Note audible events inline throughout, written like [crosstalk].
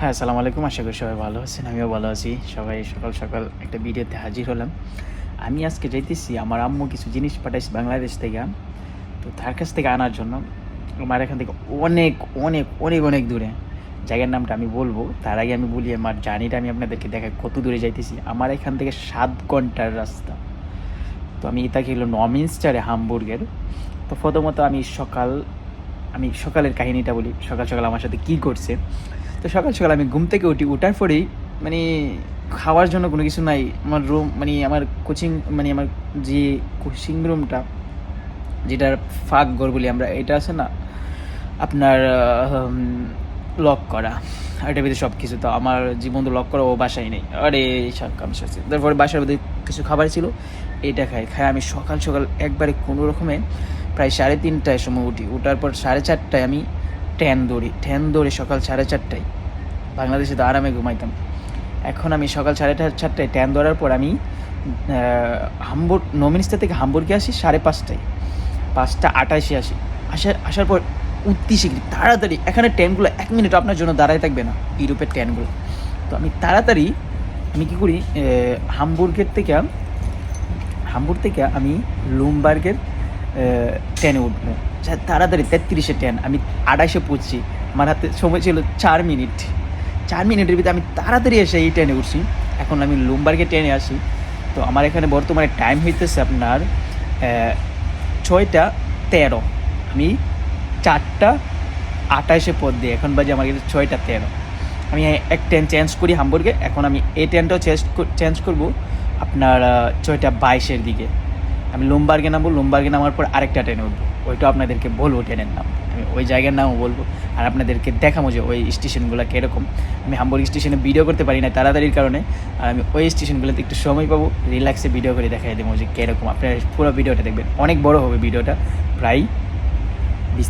হ্যাঁ আসসালামু আলাইকুম। আশা করি সবাই ভালো আছেন, আমিও ভালো আছি। সবাই সকাল সকাল একটা ভিডিওতে হাজির হলাম। আমি আজকে যাইতেছি, আমার আম্মু কিছু জিনিস পাঠাইছি বাংলাদেশ থেকে। তো তার কাছ থেকে আনার জন্য আমার এখান থেকে অনেক অনেক অনেক অনেক দূরে। জায়গার নামটা আমি বলব। তার আগে আমি বলি, আমার জার্নিটা আমি আপনাদেরকে দেখাই কত দূরে যাইতেছি। আমার এখান থেকে সাত ঘণ্টার রাস্তা। তো আমি এটা খেলো নমিনস্টারে হামবুর্গের। তো প্রথমত আমি সকাল, আমি সকালের কাহিনীটা বলি। সকাল সকাল আমার সাথে কী করছে? তো সকাল সকাল আমি ঘুম থেকে উঠি ওঠার পরেই মানে খাওয়ার জন্য কোনো কিছু নাই। আমার রুম মানে আমার কোচিং মানে আমার যে কোচিং রুমটা যেটার ফাঁক ঘর বলি আমরা, এটা আছে না? আপনার লক করা। এটার ভিতরে সব কিছু তো আমার জীবন তো লক করা, ও বাসায় নেই। আরে সব কাম শেষ তারপরে বাসার মধ্যে কিছু খাবার ছিল, এটা খাই। খাই আমি সকাল সকাল একবারে কোনো রকমে প্রায় সাড়ে তিনটায় সময় উঠি। ওঠার পর সাড়ে চারটায় আমি ট্যান দৌড়ি ট্যান দৌড়ে সকাল সাড়ে চারটায়। বাংলাদেশে তো আরামে ঘুমাইতাম। এখন আমি সকাল সাড়ে চারটায় ট্যান দৌড়ার পর আমি হাম্বুর নমিনিস্টার থেকে হাম্বুর্গে আসি সাড়ে পাঁচটায়। পাঁচটা আটাশে আসি। আসার আসার পর উঠতি শিখি তাড়াতাড়ি, এখানে ট্রেনগুলো এক মিনিট আপনার জন্য দাঁড়ায় থাকবে না, ইউরোপের ট্রেনগুলো তো আমি তাড়াতাড়ি, আমি কী করি হামবুর্গের থেকে হামবুর্গ থেকে আমি লুমবার্গের ট্রেনে উঠবো। তাড়াতাড়ি, তেত্রিশে ট্রেন আমি আড়াইশে পড়ছি। আমার হাতে সময় ছিল চার মিনিট। চার মিনিটের ভিতরে আমি তাড়াতাড়ি এসে এই ট্রেনে উঠছি। এখন আমি লুমবার্গে ট্রেনে আসি তো আমার এখানে বর্তমানে টাইম হইতেছে আপনার ছয়টা তেরো। আমি চারটা আঠাশে পদ দিই এখন বাজে আমার কাছে ছয়টা তেরো। আমি এক ট্রেন চেঞ্জ করি হামবুর্গে। এখন আমি এই ট্রেনটাও চেঞ্জ চেঞ্জ করব আপনার ছয়টা বাইশের দিকে। আমি লোমবার্গে নামবো লোমবার্গে নামার পর আরেকটা ট্রেনে উঠবো ওইটাও আপনাদেরকে বলব ট্রেনের নাম আমি ওই জায়গার নামও বলব। আর আপনাদেরকে দেখাবো যে ওই স্টেশনগুলো কীরকম। আমি হামবুর্গ স্টেশনে ভিডিও করতে পারি না তাড়াতাড়ির কারণে। আর আমি ওই স্টেশনগুলোতে একটু সময় পাবো রিল্যাক্সে ভিডিও করে দেখাই দেবো যে কীরকম। আপনারা পুরো ভিডিওটা দেখবেন। অনেক বড় হবে ভিডিওটা। প্রায় বিশ,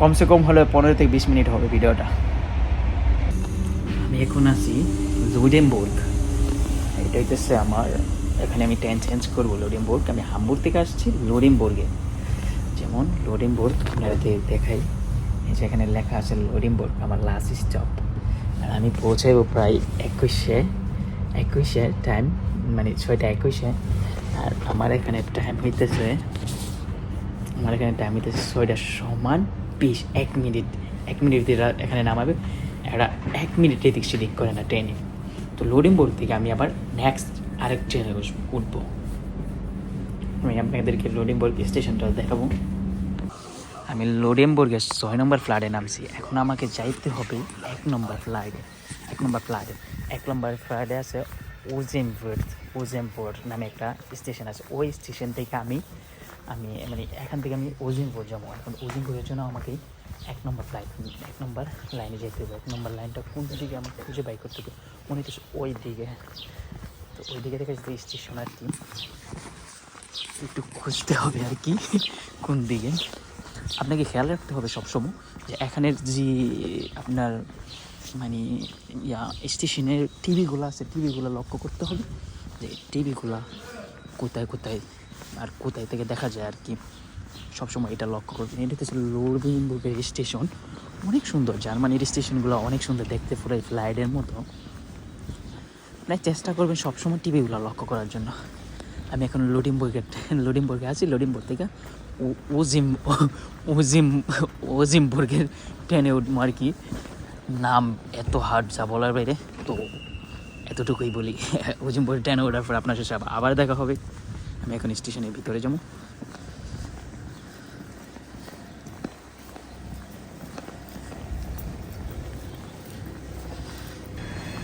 কমসে কম হলে পনেরো থেকে বিশ মিনিট হবে ভিডিওটা। আমি এখন আছি লুডেমবুর্গ এটা হইতেছে আমার এখানে আমি ট্রেন চেঞ্জ করব লোডিমবুর্গ আমি হামবুর্গ থেকে আসছি লোডিমবুর্গে যেমন লোডিমবুর্গ আপনাদের দেখাই এখানে লেখা আছে লোডিমবুর্গ আমার লাস্ট স্টপ আর আমি পৌঁছাইব প্রায় একুশে একুশে টাইম মানে ছয়টা একুশে। আর আমার এখানে টাইম হইতেছে, আমার এখানে টাইম হইতেছে ছয়টা সমান বিশ, এক মিনিট এক মিনিট দিয়ে এখানে নামাবে একটা এক মিনিট এদিক সেদিক করে না ট্রেনে তো লোডিং বোর্ড থেকে আমি আবার নেক্সট আরেক ট্রেনে বসবো, উঠবো। আমি আপনাদেরকে লোডিংবোর্গ স্টেশনটা দেখাবো। আমি লোডেমবুর্গের ছয় নম্বর ফ্ল্যাটে নামছি। এখন আমাকে যাইতে হবে এক নম্বর ফ্লাইটে এক নম্বর ফ্ল্যাটে এক নম্বর ফ্লাইটে আছে ওজেমপুর ওজেমপুর নামে একটা স্টেশন আছে। ওই স্টেশন থেকে আমি আমি মানে এখান থেকে আমি ওজিমপুর যাব। এখন ওজিমপুরের জন্য আমাকে এক নম্বর ফ্লাইট এক নম্বর লাইনে যেতে হবে। এক নম্বর লাইনটা কোন দিকে আমাকে খুঁজে বাই করতে হবে? মনে হচ্ছে ওই দিকে। তো ওই দিকে থেকে যদি স্টেশন আর কি একটু খুঁজতে হবে আর কি, কোন দিকে? আপনাকে খেয়াল রাখতে হবে সবসময় যে এখানের যে আপনার মানে ইয়া, স্টেশনের টিভিগুলো আছে, টিভিগুলো লক্ষ্য করতে হবে যে টিভিগুলা কোথায় কোথায় আর কোথায় থেকে দেখা যায় আর কি। সবসময় এটা লক্ষ্য করবেন। এটা হচ্ছে লোরবিনবুর্গের স্টেশন। অনেক সুন্দর, জার্মানির স্টেশনগুলো অনেক সুন্দর দেখতে পুরো ফ্লাইটের মতো। মানে চেষ্টা করবেন সবসময় টিভিগুলো লক্ষ্য করার জন্য। আমি এখন লোডিমবুর্গের লোডিমবুর্গে আছি লোডিমবুর্গ থেকে। ওজিম ওজিম, ওজিমবুর্গের ট্রেনে উঠবো আর কি। নাম এত হার্ড যা বলার বাইরে। তো এতটুকুই বলি। ওজিমবুর্গ ট্রেনে ওঠার পর আপনার সাথে আবার দেখা হবে। আমি এখন স্টেশনের ভিতরে যাব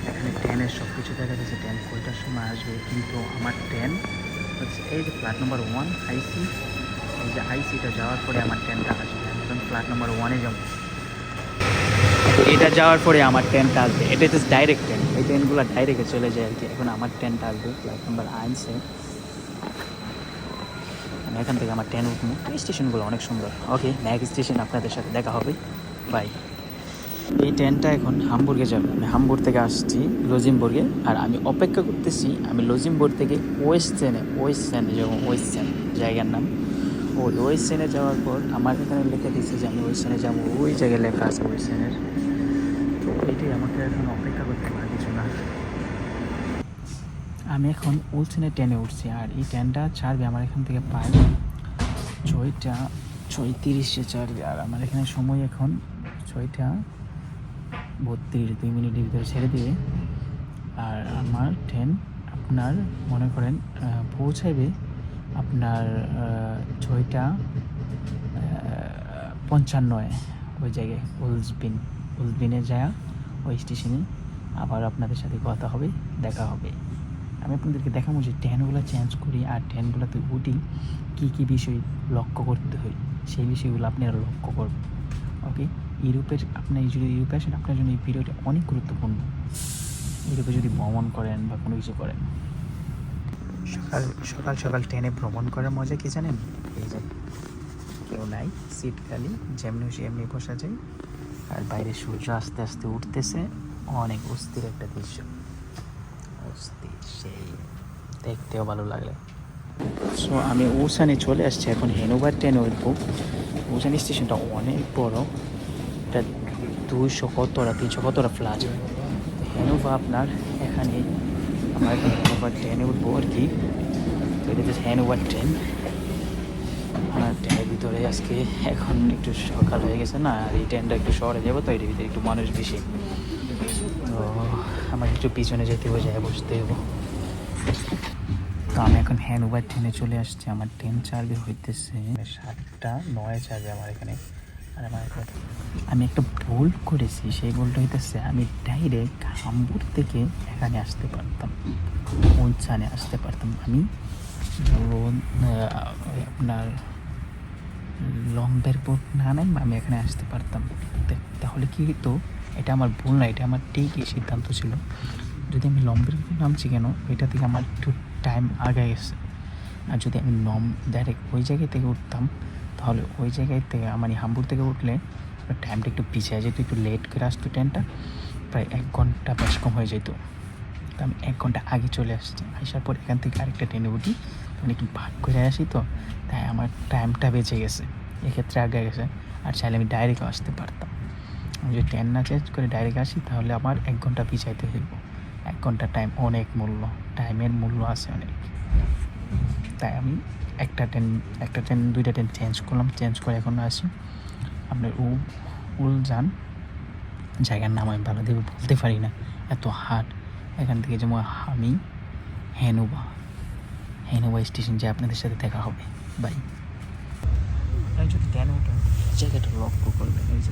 এখানে ট্রেনের সব কিছু দেখা যাচ্ছে ট্রেন কয়টার সময় আসবে কিন্তু আমার ট্রেন হচ্ছে এই যে ফ্ল্যাট নম্বর ওয়ান আইসি। এই যে আইসিটা যাওয়ার পরে আমার ট্রেনটা আসবে। এখন ফ্ল্যাট নম্বর ওয়ানে যাব। এটা যাওয়ার পরে আমার ট্রেনটা আসবে। এটা হচ্ছে ডাইরেক্ট ট্রেন এই ট্রেনগুলো ডাইরেক্টে চলে যায় আর কি। এখন আমার ট্রেনটা আসবে ফ্ল্যাট নম্বর আইনসে আমি এখান থেকে আমার ট্রেন উঠবো। স্টেশনগুলো অনেক সুন্দর। ওকে নেক্সট স্টেশন আপনাদের সাথে দেখা হবে। বাই এই ট্রেনটা এখন হামবুর্গে যাবে। আমি হামবুর থেকে আসছি লজিমবুর্গে আর আমি অপেক্ষা করতেছি, আমি লজিমবুর্গ থেকে ওয়েস্ট চেনে ওয়েস্ট চেনে যেমন ওয়েস্টেন জায়গার নাম। ওই ওয়েস্টেনে যাওয়ার পর আমার এখানে লেখা দিচ্ছে যে আমি ওয়েস্টেনে যাব, ওই জায়গায় লেখা আছে ওয়েস্টেনের তো এটাই আমাকে এখন অপেক্ষা করতে পারে কিছু না। আমি এখন ওলসেনের ট্রেনে উঠছি আর এই ট্রেনটা ছাড়বে আমার এখান থেকে পাই ছয়টা ছয় তিরিশে ছাড়বে। আর আমার এখানে সময় এখন ছয়টা বত্রিশ, দুই মিনিটের ভিতরে ছেড়ে দিবে আর আমার ট্রেন আপনার মনে করেন পৌঁছাবে আপনার ছয়টা পঞ্চান্নয় ওই জায়গায়, উলসবিন। উলসবিনে যায় ওই স্টেশনে আবার আপনাদের সাথে কথা হবে, দেখা হবে। আমি আপনাদেরকে দেখাবো যে ট্রেনগুলো চেঞ্জ করি আর ট্রেনগুলোতে উঠি কী কী বিষয় লক্ষ্য করতে হয়, সেই বিষয়গুলো আপনারা লক্ষ্য করবেন। ওকে ইউরোপের আপনি যদি ইউরোপে আসেন আপনার জন্য এই ভিডিওটা অনেক গুরুত্বপূর্ণ। ইউরোপে যদি ভ্রমণ করেন বা কোনো কিছু করেন। সকাল সকাল সকাল ট্রেনে ভ্রমণ করার মজা কি জানেন? এই যে কেউ নাই সিট খালি যেমনি সে এমনি বসা যায়। আর বাইরে সূর্য আস্তে আস্তে উঠতেছে অনেক অস্থির একটা দৃশ্য। অস্থির সেই দেখতেও ভালো লাগলে। সো আমি উসানে চলে আসছি এখন হেনোভার ট্রেনে উঠবো। উসান স্টেশনটা অনেক বড়। দুইশো কতটা তিনশো কতটা ফ্লাট হেনোভা আপনার এখানে আমার এখন হেনোভার ট্রেনে উঠবো আর কি? তো এটা হচ্ছে ট্রেন আমার ট্রেনের ভিতরে আজকে এখন একটু সকাল হয়ে গেছে না, আর এই ট্রেনটা একটু শহরে যাব, তো এটার ভিতরে একটু মানুষ বেশি। তো আমার একটু পিছনে যেতে হবে যায় বসতে হব। তো আমি এখন হ্যান্ড ওভার ট্রেনে চলে আসছি, আমার ট্রেন চার্জে হইতেছে সাতটা, নয় চার্জে আমার এখানে। আর আমি একটা ভুল করেছি, সেই ভুলটা হইতেছে আমি ডাইরেক্ট হাম্বুর থেকে এখানে আসতে পারতাম উলসানে আসতে পারতাম। আমি আপনার লম্বের বোট না নাই, আমি এখানে আসতে পারতাম। তাহলে কি হতো এটা আমার ভুল না, এটা আমার ঠিকই সিদ্ধান্ত ছিল। যদি আমি লম্বের নামছি কেন, এটা থেকে আমার একটু টাইম আগে গেছে। আর যদি আমি লম ডাইরেক্ট ওই জায়গা থেকে উঠতাম তাহলে ওই জায়গায় থেকে মানে হাম্বুর থেকে উঠলে টাইমটা একটু পিছিয়ে যেত, একটু লেট করে আসতো ট্রেনটা প্রায় এক ঘণ্টা বেশ কম হয়ে যেত। তো আমি এক ঘণ্টা আগে চলে আসছি। আসার পর এখান থেকে আরেকটা ট্রেনে উঠি। তখন একটু ভাগ করে আসি তো, তাই আমার টাইমটা বেঁচে গেছে। এক্ষেত্রে আগে গেছে। আর চাইলে আমি ডাইরেক্টও আসতে পারতাম। আমি যদি ট্রেন না চেঞ্জ করে ডাইরেক্ট আসি, তাহলে আমার এক ঘণ্টা পিছাইতে হইব। এক ঘণ্টা টাইম অনেক মূল্য। টাইমের মূল্য আছে অনেক। তাই আমি একটা ট্রেন একটা ট্রেন দুইটা ট্রেন চেঞ্জ করলাম, চেঞ্জ করে এখন আসি আপনার উ, উল যান। জায়গার নাম আমি ভালো দেবে বলতে পারি না। এত হাট। এখান থেকে যেমন আমি, হেনুবা। হেনুবা স্টেশন যে আপনাদের সাথে দেখা হবে। বাই। যদি ট্রেনে উঠেন জায়গাটা লক্ষ্য করবেন। এই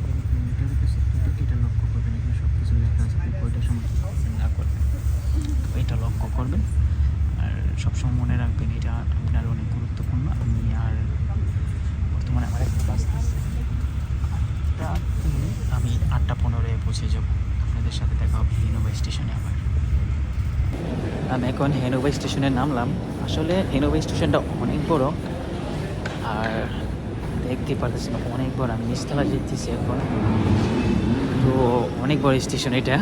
এটা লক্ষ্য করবেন। এখানে সব কিছু লেখা আছে। না করবেন। তো এটা লক্ষ্য করবেন। সবসময় মনে রাখবেন, এটা আপনার অনেক গুরুত্বপূর্ণ। আমি আর বর্তমানে আমার একটা বাস আছে। আমি আটটা পনেরোয় পৌঁছে যাব। আপনাদের সাথে দেখা হবে হেনোভা স্টেশনে আবার। আমি এখন হেনোভা স্টেশনে নামলাম। আসলে হেনোভা স্টেশনটা অনেক বড়। আর দেখতে পারতেছি না অনেক বড়। আমি নিচতলা যেতেছি এখন। তো অনেক বড় স্টেশন এটা।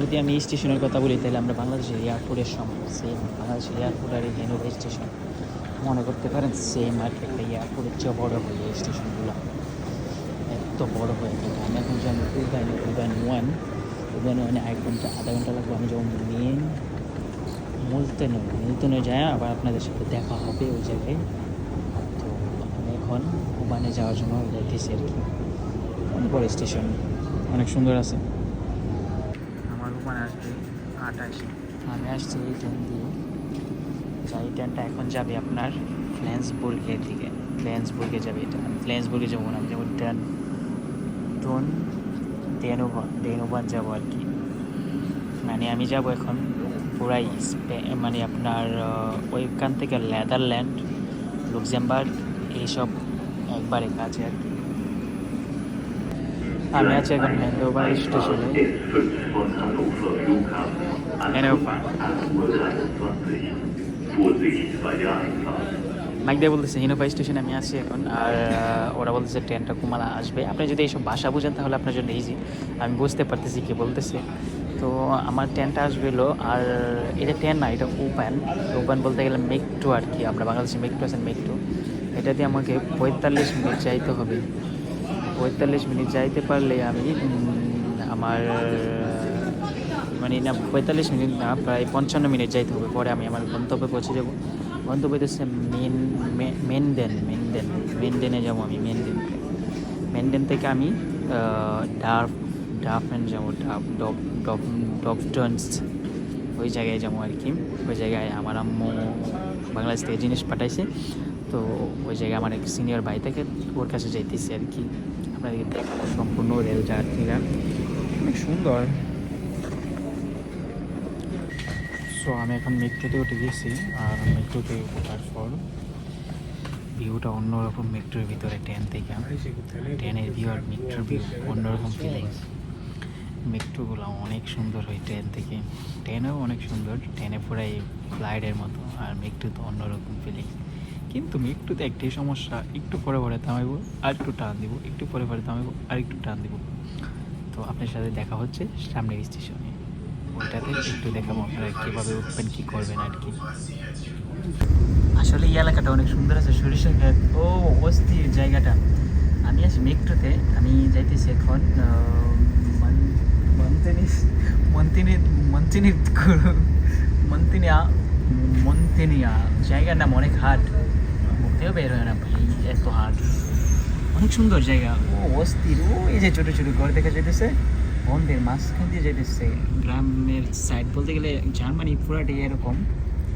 যদি আমি এই স্টেশনের কথা বলি, তাহলে আমরা বাংলাদেশের এয়ারপোর্টের সময় সেম বাংলাদেশের এয়ারপোর্ট আর এই স্টেশন মনে করতে পারেন সেম আর একটা এয়ারপোর্টের চেয়ে বড় হয় এই স্টেশনগুলো। এত বড় হয়ে থাকে আমি এখন যখন উবাইন উবাইন ওয়ান উবাইন ওয়ানে এক ঘণ্টা, আধা ঘণ্টা লাগবে। আমি যখন মেন মুলতেনে মুলতেনে যায়, আবার আপনাদের সাথে দেখা হবে ওই জায়গায়। তো আমি এখন উবানে যাওয়ার জন্য যাইতেছি আর কি। অনেক বড় স্টেশন অনেক সুন্দর আছে। উবান আসবে, আটাশে। আমি আসছি এই ট্রেন দিয়ে। যা এই ট্রেনটা এখন যাবে আপনার ফ্ল্যান্সবুর্গের দিকে। ফ্ল্যান্সবুর্গে যাবে এটা। আমি ফ্ল্যান্সবুর্গে যাব না, আমি যাব ট্রেন টন ডেনোভা ডেনোভান যাব আর কি। মানে আমি যাব এখন পুরাই মানে আপনার ওইখান থেকে নেদারল্যান্ড লুক্সেমবার্গ এইসব একবারে কাছে আর কি। আমি আছি এখন হ্যান্ডোভার স্টেশনে। মাইক দিয়ে বলতেছে হিনোভা স্টেশনে আমি আছি এখন আর ওরা বলতেছে ট্রেনটা কুমালা আসবে। আপনি যদি এইসব ভাষা বুঝেন তাহলে আপনার জন্য ইজি আমি বুঝতে পারতেছি কি বলতেছে। তো আমার ট্রেনটা আসবেলো আর এটা ট্রেন না এটা ওপেন ওপেন বলতে গেলে মেকটু আর কি আমরা বাংলাদেশে মেকটু আছেন মেকটু এটা দিয়ে আমাকে পঁয়তাল্লিশ মিনিট যাইতে হবে। পঁয়তাল্লিশ মিনিট যাইতে পারলে আমি আমার মানে না, পঁয়তাল্লিশ মিনিট না, প্রায় পঞ্চান্ন মিনিট যাইতে হবে। পরে আমি আমার গন্তব্যে পৌঁছে যাব। গন্তব্য হচ্ছে মেন মেনদেন মেনদেন মেনদেনে যাব আমি মেনদেন মেনদেন থেকে। আমি ডার্ফ ডাফেন যাব ডাফ ডব ডব ডবটনস ওই জায়গায় যাব আর কি। ওই জায়গায় আমার আম্মু বাংলাদেশ থেকে জিনিস পাঠাইছে। তো ওই জায়গায় আমার এক সিনিয়র ভাই থেকে, ওর কাছে যাইতেছি আর কি। আপনাদেরকে দেখাবো সম্পূর্ণ রেল যাত্রীরা অনেক সুন্দর। সো আমি এখন মেট্রোতে উঠে গেছি, আর মেট্রোতে ওঠার পর ভিউটা অন্যরকম মেট্রোর ভিতরে ট্রেন থেকে ট্রেনের ভিউ আর মেট্রোর ভিউ অন্যরকম ফিলিংস মেট্রোগুলো অনেক সুন্দর হয় ট্রেন থেকে। ট্রেনেও অনেক সুন্দর ট্রেনে পুরাই ফ্লাইটের মতো, আর মেট্রো তো অন্যরকম ফিলিংস কিন্তু মেট্রোতে একটাই সমস্যা, একটু পরে পরে থামাইবো, আর একটু টান দিব, একটু পরে পরে থামাইবো, আর একটু টান দিব। তো আপনার সাথে দেখা হচ্ছে সামনের স্টেশনে ওইটাতে একটু দেখাবো আপনারা কীভাবে উঠবেন কী করবেন আর কি। আসলে এই এলাকাটা অনেক সুন্দর আছে সরিষা ক্ষেত ও, অস্থির জায়গাটা। আমি আছি মেট্রোতে, আমি যাইতেছি এখন মন্তিনি মন্তিনি মন্তিনি মন্তিনিয়া মন্তিনিয়া জায়গার নাম অনেক হাট মুখতেও বের হয় না ভাই এত হাট। অনেক সুন্দর জায়গা। ও অস্থির। ও এই যে ছোটো ছোটো ঘর দেখা যেতেছে বন্ধের মাঝখান দিয়ে যেতেছে গ্রামের সাইড বলতে গেলে জার্মানি পুরাটাই এরকম।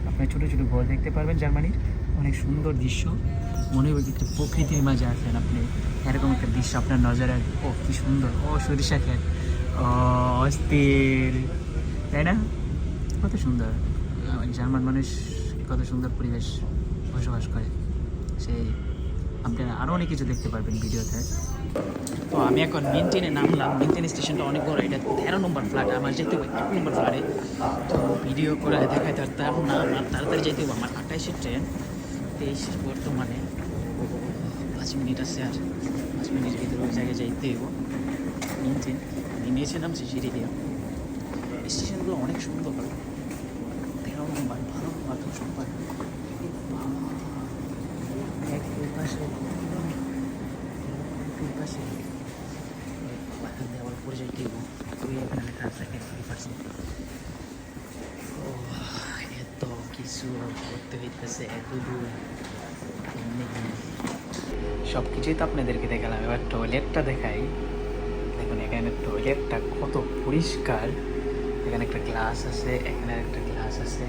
আপনি ছোটো ছোটো ঘর দেখতে পারবেন জার্মানির অনেক সুন্দর দৃশ্য। মনে হবে একটা প্রকৃতির মাঝে আছেন আপনি। এরকম একটা দৃশ্য আপনার নজরে ও কি সুন্দর। ও সরিষা খেত অস্থির। তাই না? কত সুন্দর। জার্মান মানুষ কত সুন্দর পরিবেশ বসবাস করে। সেই আপনারা আরও অনেক কিছু দেখতে পারবেন ভিডিওতে। তো আমি এখন মেনটেনে নামলাম। মেনটেন স্টেশনটা অনেক বড়। এটা তেরো নম্বর ফ্ল্যাট। আমার যেতে হবে এক নম্বর ফ্ল্যাটে। তো ভিডিও করে দেখাই তার না, আমার তাড়াতাড়ি যেতে হবে। আমার আঠাইশের ট্রেন, তেইশের বর্তমানে। পাঁচ মিনিট আছে আর। পাঁচ মিনিটের ভিতরে ওই জায়গায় যাইতে হইব। মেনটেন আমি নিয়েছিলাম সিঁড়ি দিয়ে। স্টেশনগুলো অনেক সুন্দর তেরো নম্বর ভালো ভালো সবার এক দুই পাশে দুই পাশে বাগান দিয়ে আবার পরে যাইতে হইব তুই এখানে লেখা আছে থ্রি পার্সেন্ট ও এত কিছু হইতেছে এত সব কিছুই তো আপনাদেরকে দেখালাম। এবার টয়লেটটা দেখাই। দেখুন, এখানে টয়লেটটা কত পরিষ্কার। এখানে একটা গ্লাস আছে, এখানে একটা গ্লাস আছে।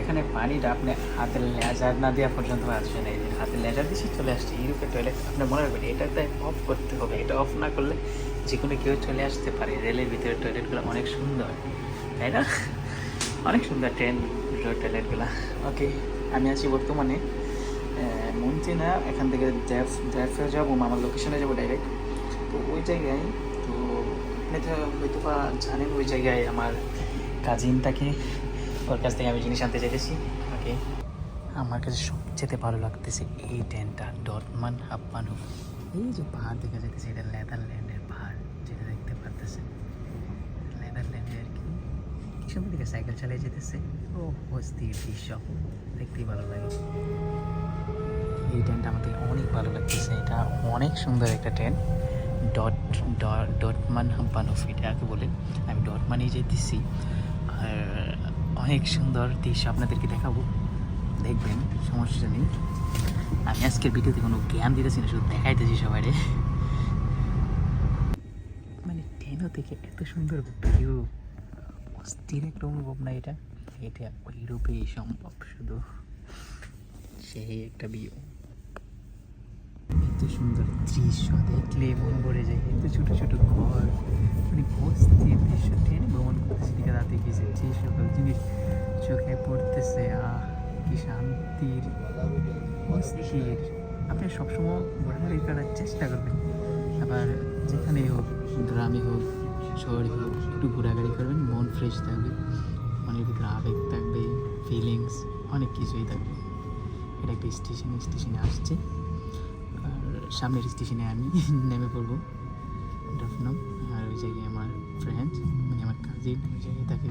এখানে পানিটা আপনি হাতের লেজার না দেওয়া পর্যন্ত আসছে না। এই যে হাতের লেজার দিয়েছি চলে আসছে। ইউরোপের টয়লেট আপনি মনে রাখবেন এটাতে অফ করতে হবে। এটা অফ না করলে যে কোনো কেউ চলে আসতে পারে। রেলের ভিতরে টয়লেটগুলো অনেক সুন্দর, তাই না? অনেক সুন্দর ট্রেন টয়লেটগুলো ওকে আমি আছি বর্তমানে মন্ত্রী না এখান থেকে ড্যাফ ড্যাফে যাব আমার লোকেশনে যাব ডাইরেক্ট তো ওই জায়গায়, তো আপনি হয়তো বা জানেন ওই জায়গায় আমার কাজিন থাকে, ওর কাছ থেকে আমি জিনিস আনতে চাইতেছি। ওকে আমার কাছে সবচেয়ে ভালো লাগতেছে এই ট্রেনটা ডটমান হাপ্পানো। এই যে পাহাড় দেখা যাইতেছে, এটা নেদারল্যান্ডের পাহাড় যেটা দেখতে পারতেছে নেদারল্যান্ডে আর কি কি দিকে সাইকেল চালিয়ে যেতেছে। ও, অস্থির দৃশ্য। দেখতেই ভালো লাগে। এই ট্রেনটা আমাদের অনেক ভালো লাগতেছে। এটা অনেক সুন্দর একটা ট্রেন। ডট, ড- ডটমান হাম্পানোফ এটাকে বলে। আমি ডট ডটমানেই যেতেছি। আর অনেক সুন্দর দৃশ্য আপনাদেরকে দেখাবো। দেখবেন, সমস্যা নেই। আমি আজকের ভিডিওতে কোনো জ্ঞান দিতেছি না, শুধু দেখাইতেছি সবাই মানে ট্রেনও থেকে এত সুন্দর ভিউ অস্থির একটা অনুভব না এটা? এটা ইউরোপেই সম্ভব শুধু। সেই একটা ভিউ এত সুন্দর দৃশ্য দেখলে মন ভরে যায়। এত ছোট ছোট ঘর। মানে অস্থির দৃশ্য। ট্রেনে ভ্রমণ করতেছি দিকে রাতে গেছে। যে সকল জিনিস চোখে পড়তেছে, আহ, কি শান্তির অস্থির আপনি সবসময় ঘোরাঘুরি করার চেষ্টা করবেন। আবার যেখানেই হোক, গ্রামে হোক, শহরে হোক একটু ঘোরাঘুরি করবেন মন ফ্রেশ থাকবে মনের ভিতরে আবেগ থাকবে ফিলিংস অনেক কিছুই থাকবে। এটা একটা স্টেশন স্টেশনে আসছে। আর সামনের স্টেশনে আমি [laughs] নেমে পড়ব ডাফনাম। আর ওই জায়গায় আমার ফ্রেন্ড মানে আমার কাজিন ওই জায়গায় থাকে।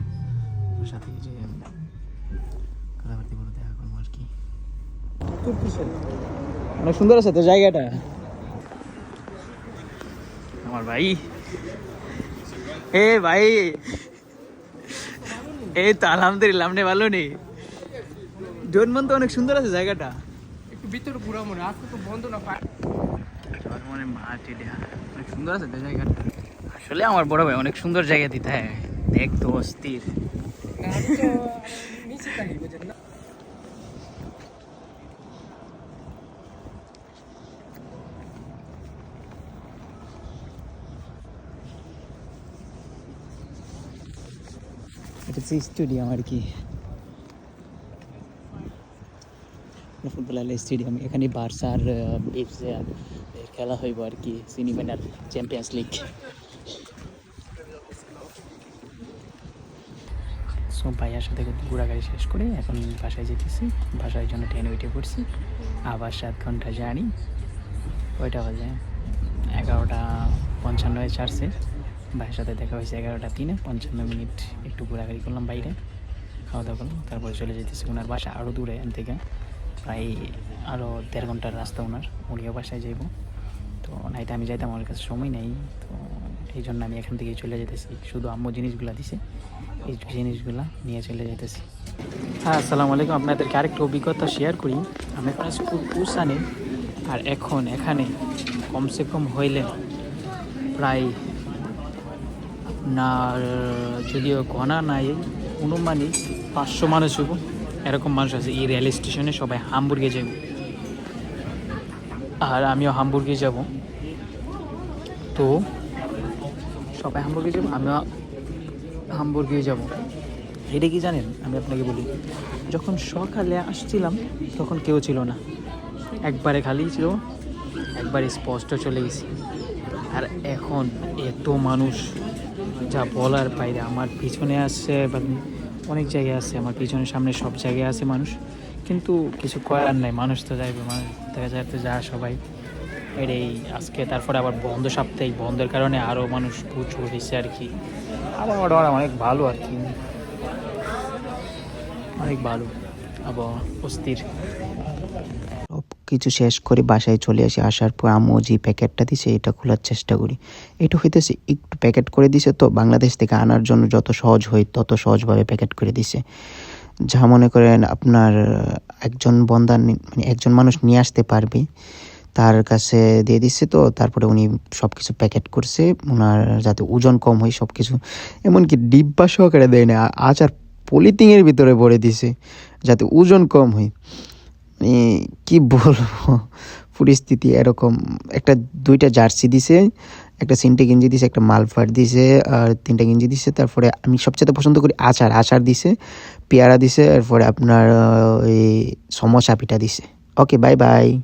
ওর সাথে যে কথাবার্তা বলে দেখা করব আর কি। অনেক সুন্দর আছে তো জায়গাটা। আমার ভাই। এ ভাই। এই তো আলহামদুলিল্লাহ আপনি ভালো নেই ডোনমন তো অনেক সুন্দর আছে জায়গাটা। একটু ভিতরে ঘুরা মনে আজকে তো বন্ধ না পায় আমার মনে হয় অনেক সুন্দর আছে জায়গাটা। আসলে আমার বড় ভাই অনেক সুন্দর জায়গা দিতে হয়। দেখ তো অস্থির। হচ্ছে স্টেডিয়াম আর কি ফুটবল স্টেডিয়াম এখানে বার্সার খেলা হইব আর কি সেমিফাইনাল চ্যাম্পিয়ন্স লিগ সো ভাইয়ার সাথে ঘোরাঘুরি শেষ করে এখন বাসায় যেতেছি। বাসায় জন্য ট্রেন উঠে পড়ছি। আবার সাত ঘণ্টা জার্নি। ওইটা বাজে? এগারোটা পঞ্চান্নয় চারছে ভাইয়ের সাথে দেখা হয়েছে এগারোটা তিনে, পঞ্চান্ন মিনিট একটু ঘোরাঘুরি করলাম বাইরে, খাওয়া দাওয়া করলাম, তারপরে চলে যেতেছি ওনার বাসা আরও দূরে এখান থেকে, প্রায় আরও দেড় ঘণ্টার রাস্তা ওনার উনিও বাসায় যাইব। তো নাইতে আমি যাইতাম আমার কাছে সময় নেই, তো এই জন্য আমি এখান থেকে চলে যেতেছি। শুধু আম্মু জিনিসগুলো দিছে, এই জিনিসগুলো নিয়ে চলে যেতেছি। হ্যাঁ আসসালামু আলাইকুম। আপনাদেরকে আরেকটা অভিজ্ঞতা শেয়ার করি। আমি স্কুল পুসানে আর এখন এখানে কমসে কম হইলে প্রায় আপনার যদিও গণা নাই, অনুমানিক পাঁচশো মানুষ হইব। এরকম মানুষ আছে, এই রেল স্টেশনে সবাই হামবুর্গে যাব আর আমিও হামবুর্গে যাব। তো সবাই হামবুর্গে যাব আমিও হামবুর্গে যাব। এটা কি জানেন? আমি আপনাকে বলি, যখন সকালে আসছিলাম, তখন কেউ ছিল না। একবারে খালি ছিল, একবারে স্পষ্ট চলে গেছি। আর এখন এত মানুষ। যা বলার বাইরে, আমার পিছনে আসছে বা অনেক জায়গায় আছে আমার পিছনে সামনে সব জায়গায় আছে মানুষ। কিন্তু কিছু করার নাই, মানুষ তো যাইবে, মানুষ দেখা যায় তো যা, সবাই এটাই আজকে তারপরে আবার বন্ধ সাপ্তাহিক, বন্ধের কারণে আরও মানুষ প্রচুর হয়েছে আর কি। আবার ওটা অনেক ভালো আর কি। অনেক ভালো, আবহাওয়া অস্থির। কিছু শেষ করে বাসায় চলে আসি। আসার পর আম্মু যে প্যাকেটটা দিছে, এটা খোলার চেষ্টা করি। এটা হইতেছে একটু প্যাকেট করে দিছে তো, বাংলাদেশ থেকে আনার জন্য যত সহজ হয় তত সহজভাবে প্যাকেট করে দিছে। যা মনে করেন আপনার একজন বন্দা মানে একজন মানুষ নিয়ে আসতে পারবে, তার কাছে দিয়ে দিচ্ছে তো, তারপরে উনি সব কিছু প্যাকেট করছে ওনার যাতে ওজন কম হয় সব কিছু এমনকি ডিব্বা সহকারে দেয় না আচার পলিথিনের ভিতরে ভরে দিছে, যাতে ওজন কম হয়। মানে কি বলব? পরিস্থিতি এরকম। একটা দুইটা জার্সি দিছে, একটা সিনটে গেঞ্জি দিছে, একটা মালফার দিছে, আর তিনটা গেঞ্জি দিছে। তারপরে আমি সবচেয়ে পছন্দ করি আচার। আচার দিছে, পেয়ারা দিছে, এরপরে আপনার ওই সমোসা পিঠা দিছে। Okay, bye bye.